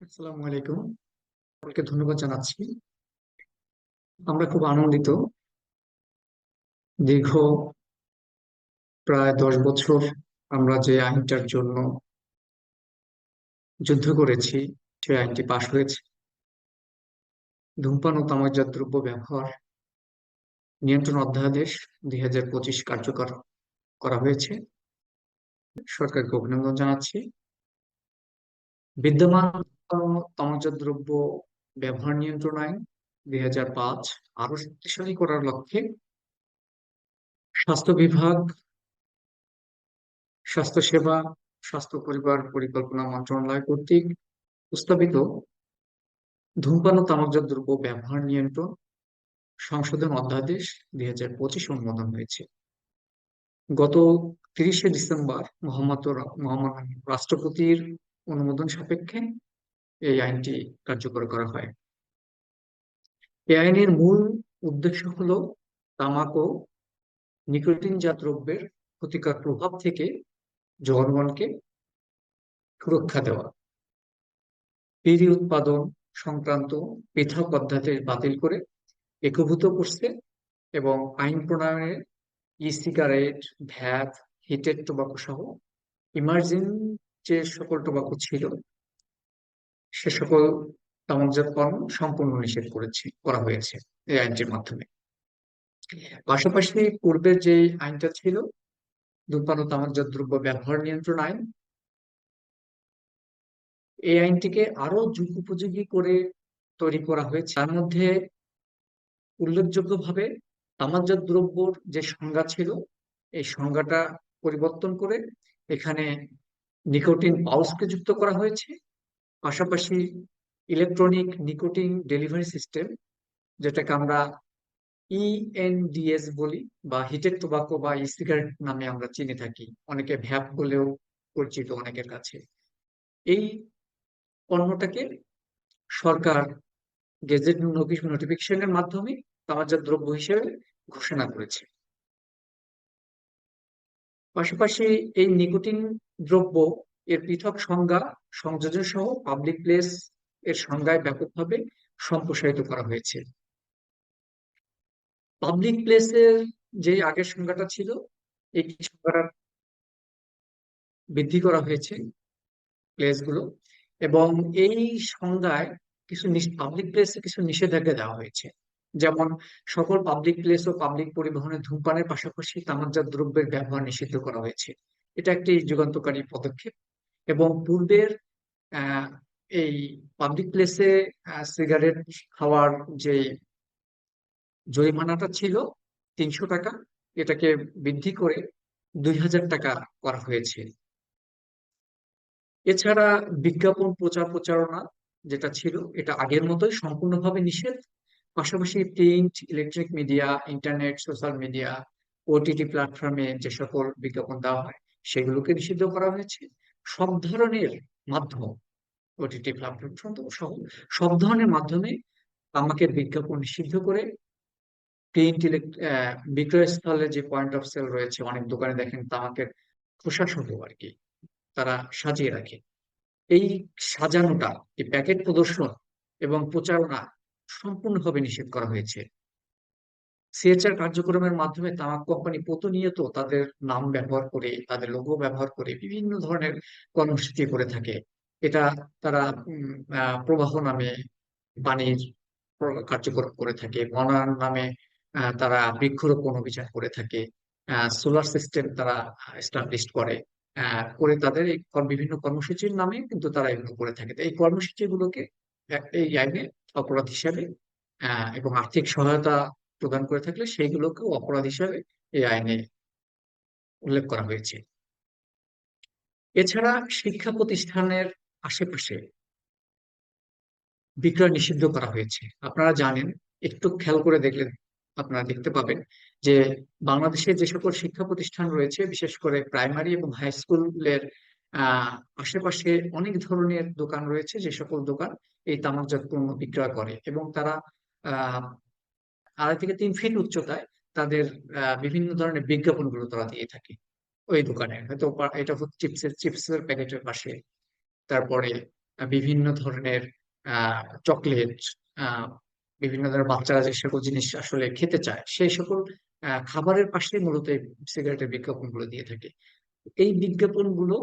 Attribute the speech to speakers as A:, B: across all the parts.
A: আসসালামু আলাইকুম। সকলকে ধন্যবাদ জানাচ্ছি। আমরা খুব আনন্দিত। দীর্ঘ প্রায় দশ বছর আমরা যে আইনটার জন্য যুদ্ধ করেছি সেই আইনটি পাশ হয়েছে। ধূমপান ও তামাকজাত দ্রব্য ব্যবহার নিয়ন্ত্রণ অধ্যাদেশ দুই হাজার পঁচিশ কার্যকর করা হয়েছে। সরকারকে অভিনন্দন জানাচ্ছি। বিদ্যমান তামাকজাত দ্রব্য ব্যবহার নিয়ন্ত্রণ আইন দুই হাজার পাঁচ আরও শক্তিশালী করার লক্ষ্যে স্বাস্থ্য বিভাগ স্বাস্থ্যসেবা স্বাস্থ্য পরিবার পরিকল্পনা মন্ত্রণালয় কর্তৃক প্রস্তাবিত ধূমপান ও তামাকজাত দ্রব্য ব্যবহার নিয়ন্ত্রণ সংশোধন অধ্যাদেশ দুই হাজার পঁচিশ অনুমোদন হয়েছে গত তিরিশে ডিসেম্বর মোহাম্মদ রাষ্ট্রপতির অনুমোদন সাপেক্ষে এই আইনটি কার্যকর করা হয়। এই আইনের মূল উদ্দেশ্য হলো তামাক ও নিকোটিনজাত দ্রব্যের ক্ষতিকর প্রভাব থেকে জনগণকে সুরক্ষা দেওয়া। বিড়ি উৎপাদন সংক্রান্ত পৃথক অধ্যাদেশ বাতিল করে একভূত করছে এবং আইন প্রণয়নের e cigarette vape, heated tobacco সহ ইমার্জিং যে সকল টোবাকো ছিল সে সকল তামাকজাত পণ্য সম্পূর্ণ নিষেধ করেছে, করা হয়েছে এই আইনটির মাধ্যমে। পাশাপাশি পূর্বে যে আইনটা ছিল ধূমপান ও তামাকজাত দ্রব্য ব্যবহার নিয়ন্ত্রণ আইন, এই আইনটিকে আরও যুগ উপযোগী করে তৈরি করা হয়েছে। তার মধ্যে উল্লেখযোগ্যভাবে তামাকজাত দ্রব্যর যে সংজ্ঞা ছিল, এই সংজ্ঞাটা পরিবর্তন করে এখানে নিকোটিন পাউচকে যুক্ত করা হয়েছে। পাশাপাশি ইলেকট্রনিক নিকোটিন ডেলিভারি সিস্টেম যেটাকে আমরা ইএনডিএস বলি, বা হিটেড টোবাকো বা ই সিগারেট নামে আমরা চিনে থাকি। অনেকে ভ্যাপ বলেও পরিচিত অনেকের কাছে। এই পণ্যটাকে সরকার গেজেট নোটিফিকেশনের মাধ্যমে তামাকজাত দ্রব্য হিসেবে ঘোষণা করেছে। পাশাপাশি এই নিকোটিন দ্রব্য এর পৃথক সংজ্ঞা সংযোজন সহ পাবলিক প্লেস এর সংজ্ঞায় ব্যাপকভাবে সম্প্রসারিত করা হয়েছে। পাবলিক প্লেসের যে আগের সংজ্ঞাটা ছিল, এই সংজ্ঞাটা বৃদ্ধি করা হয়েছে প্লেসগুলো এবং এই সংজ্ঞায় কিছু পাবলিক প্লেসে কিছু নিষেধাজ্ঞা দেওয়া হয়েছে। যেমন সকল পাবলিক প্লেস ও পাবলিক পরিবহনে ধূমপানের পাশাপাশি তামাকজাত দ্রব্যের ব্যবহার নিষিদ্ধ করা হয়েছে। এটা একটি যুগান্তকারী পদক্ষেপ। এবং পূর্বের এই পাবলিক প্লেসে সিগারেট খাওয়ার যে জরিমানাটা ছিল তিনশো টাকা, এটাকে বৃদ্ধি করে দুই হাজার টাকা করা হয়েছে। এছাড়া বিজ্ঞাপন প্রচার প্রচারণা যেটা ছিল, এটা আগের মতোই সম্পূর্ণভাবে নিষেধ। পাশাপাশি print electronic media internet social media OTT প্ল্যাটফর্মে যে সকল বিজ্ঞাপন দেওয়া হয়, সেগুলোকে নিষিদ্ধ করা হয়েছে। সব ধরনের মাধ্যম ওটিটি প্ল্যাটফর্ম সহ সব ধরনের মাধ্যমে আমাকে বিজ্ঞাপন নিষিদ্ধ করে প্রিন্ট বিক্রয় স্থলে যে পয়েন্ট অফ সেল রয়েছে, অনেক দোকানে দেখেন তামাকের খোসা সহ আর কি, তারা সাজিয়ে রাখে। এই সাজানোটা, এই প্যাকেট প্রদর্শন এবং প্রচারণা সম্পূর্ণভাবে নিষেধ করা হয়েছে। সিএচআর কার্যক্রমের মাধ্যমে তামাক কোম্পানি প্রতিনিয়ত তাদের নাম ব্যবহার করে, তাদের লোগো ব্যবহার করে বিভিন্ন ধরনের কর্মসূচি করে থাকে। এটা তারা প্রবাহ নামে পানির কার্যক্রম করে থাকে। বনায়ন নামে তারা বৃক্ষরোপণ অভিযান করে থাকে। সোলার সিস্টেম তারা এস্টাবলিশ করে। করে তাদের এই বিভিন্ন কর্মসূচির নামে কিন্তু তারা এগুলো করে থাকে। এই কর্মসূচিগুলোকে এই আইনে অপরাধ হিসাবে এবং আর্থিক সহায়তা প্রদান করে থাকলে সেইগুলোকেও অপরাধ হিসাবে এই আইনে উল্লেখ করা হয়েছে। এছাড়া শিক্ষা প্রতিষ্ঠানের আশেপাশে বিক্রয় নিষিদ্ধ করা হয়েছে। আপনারা জানেন, একটু খেয়াল করে দেখলে আপনারা দেখতে পাবেন যে বাংলাদেশে যে সকল শিক্ষা প্রতিষ্ঠান রয়েছে, বিশেষ করে প্রাইমারি এবং হাই স্কুলের আশেপাশে অনেক ধরনের দোকান রয়েছে যে সকল দোকান এই তামাকজাত পণ্য বিক্রয় করে এবং তারা আড়াই থেকে তিন ফিট উচ্চতায় তাদের বিভিন্ন ধরনের বিজ্ঞাপনগুলো তারা দিয়ে থাকে ওই দোকানে। হয়তো এটা হচ্ছে চিপসের চিপসের প্যাকেটের পাশে। তারপরে বিভিন্ন ধরনের চকলেট বিভিন্ন ধরনের বাচ্চারা যে সকল জিনিস আসলে খেতে চায়, সেই সকল খাবারের পাশেই মূলত এই সিগারেটের বিজ্ঞাপনগুলো দিয়ে থাকে। এই বিজ্ঞাপনগুলো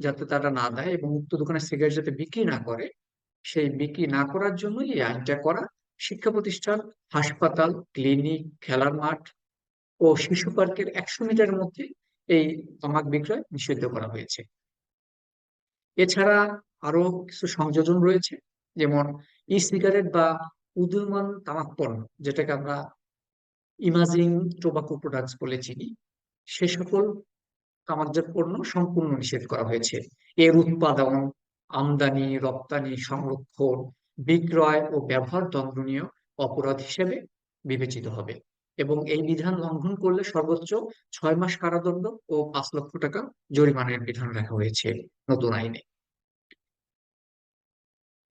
A: যাতে তারা না দেয় এবং উক্ত দোকানে সিগারেট যাতে বিক্রি না করে, সেই বিক্রি না করার জন্যই এই আইনটা করা শিক্ষা প্রতিষ্ঠান, হাসপাতাল, ক্লিনিক, খেলার মাঠ ও শিশু পার্কের একশো মিটারের মধ্যে এই তামাক বিক্রয় নিষিদ্ধ করা হয়েছে। এছাড়া আরও কিছু সংযোজন রয়েছে, যেমন ই সিগারেট বা উদীয়মান তামাক পণ্য, যেটাকে আমরা ইমাজিং টোবাকো প্রোডাক্টস বলে চিনি। সে সকল তামাকজাত পণ্য সম্পূর্ণ নিষেধ করা হয়েছে। এর উৎপাদন, আমদানি, রপ্তানি, সংরক্ষণ বিক্রয় ও ব্যবহার দণ্ডনীয় অপরাধ হিসেবে বিবেচিত হবে এবং এই বিধান লঙ্ঘন করলে সর্বোচ্চ ছয় মাস কারাদণ্ড ও পাঁচ লক্ষ টাকা জরিমানার বিধান রাখা হয়েছে নতুন আইনে।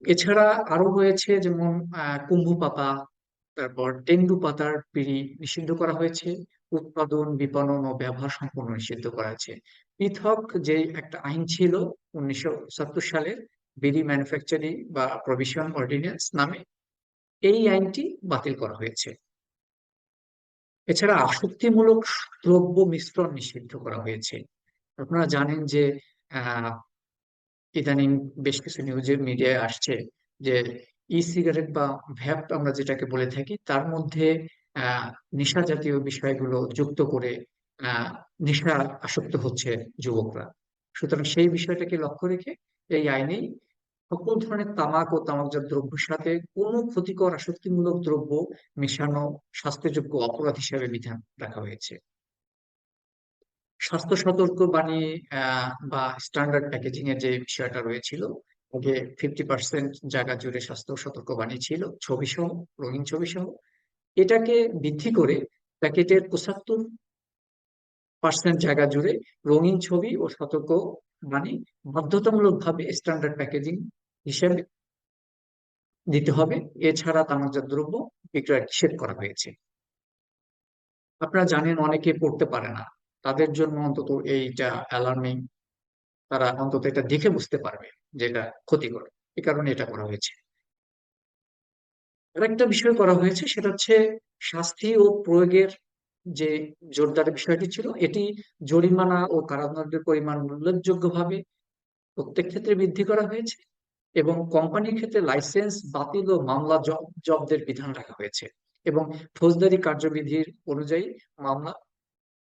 A: এছাড়া আরও হয়েছে যেমন কুম্ভু পাতা, তারপর তেন্ডু পাতার পিড়ি নিষিদ্ধ করা হয়েছে, উৎপাদন, বিপণন ও ব্যবহার সম্পূর্ণ নিষিদ্ধ করা হয়েছে। পৃথক যে একটা আইন ছিল উনিশশো সত্তর সালের বিড়ি ম্যানুফ্যাকচারিং বা প্রভিশন অর্ডিন্যান্স নামে এই আইনটি বাতিল করা হয়েছে। এছাড়া আসক্তিমূলক দ্রব্য মিশ্রণ নিষিদ্ধ করা হয়েছে। আপনারা জানেন যে ইদানিং বেশ কিছু নিউজের মিডিয়ায় আসছে যে ই সিগারেট বা ভ্যাপ আমরা যেটাকে বলে থাকি, তার মধ্যে নেশা জাতীয় বিষয়গুলো যুক্ত করে নেশা আসক্ত হচ্ছে যুবকরা। সুতরাং সেই বিষয়টাকে লক্ষ্য রেখে এই আইনেই সকল ধরনের তামাক ও তামাকজাত দ্রব্যের সাথে কোনো ক্ষতিকর আসক্তিমূলক দ্রব্য মেশানো স্বাস্থ্যযোগ্য অপরাধ হিসেবে বিধান রাখা হয়েছে। স্বাস্থ্য সতর্ক বাণী বা স্ট্যান্ডার্ড প্যাকেজিং এর যে বিষয়টা রয়েছিল, আগে ফিফটি পার্সেন্ট জায়গা জুড়ে স্বাস্থ্য সতর্ক বাণী ছিল ছবি সহ রঙিন ছবি সহ এটাকে বৃদ্ধি করে প্যাকেটের পঁচাত্তর পার্সেন্ট জায়গা জুড়ে রঙিন ছবি ও সতর্ক বাণী বাধ্যতামূলক ভাবে স্ট্যান্ডার্ড প্যাকেজিং হিসেবে দিতে হবে। এছাড়া তামাকজাত দ্রব্য বিক্রয় নিষেধ করা হয়েছে। আপনারা জানেন অনেকে পড়তে পারে না। তাদের জন্য অন্তত এইটা অ্যালার্মিং তারা অন্তত এটা দেখে বুঝতে পারবে যে এটা ক্ষতিকর। এ কারণে এটা করা হয়েছে। আরেকটা বিষয় করা হয়েছে, সেটা হচ্ছে শাস্তি ও প্রয়োগের যে জোরদার বিষয়টি ছিল, এটি জরিমানা ও কারাদণ্ডের পরিমাণ উল্লেখযোগ্যভাবে প্রত্যেক ক্ষেত্রে বৃদ্ধি করা হয়েছে এবং কোম্পানির ক্ষেত্রে লাইসেন্স, বাতিল ও মামলা জব- জব্দের বিধান রাখা হয়েছে এবং ফৌজদারি কার্যবিধির অনুযায়ী মামলা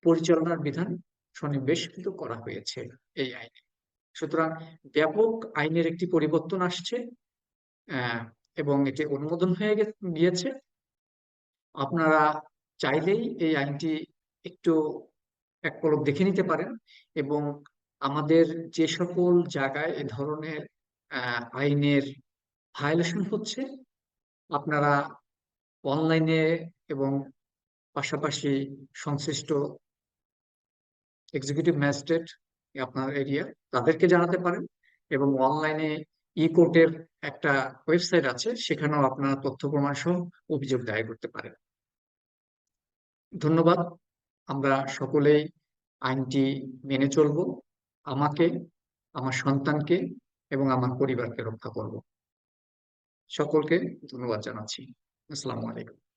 A: পরিচালনার বিধান সন্নিবেশিত করা হয়েছে এই আইনে। সুতরাং ব্যাপক আইনের একটি পরিবর্তন আসছে এবং এটি অনুমোদন হয়ে গিয়েছে। আপনারা চাইলেই এই আইনটি একটু এক পলক দেখে নিতে পারেন এবং আমাদের যে সকল জায়গায় এ ধরনের আইনের ভায়োলেশন হচ্ছে, আপনারা অনলাইনে এবং পাশাপাশি সংশ্লিষ্ট এক্সিকিউটিভ ম্যাজিস্ট্রেট আপনার এরিয়া তাদেরকে জানাতে পারেন এবং অনলাইনে ই কোর্টের একটা ওয়েবসাইট আছে, সেখানেও আপনারা তথ্য প্রমাণ সহ অভিযোগ দায়ের করতে পারেন। ধন্যবাদ। আমরা সকলেই আইনটি মেনে চলব, আমাকে, আমার সন্তানকে এবং আমার পরিবারকে রক্ষা করব। সকলকে ধন্যবাদ জানাচ্ছি। আসসালামু আলাইকুম।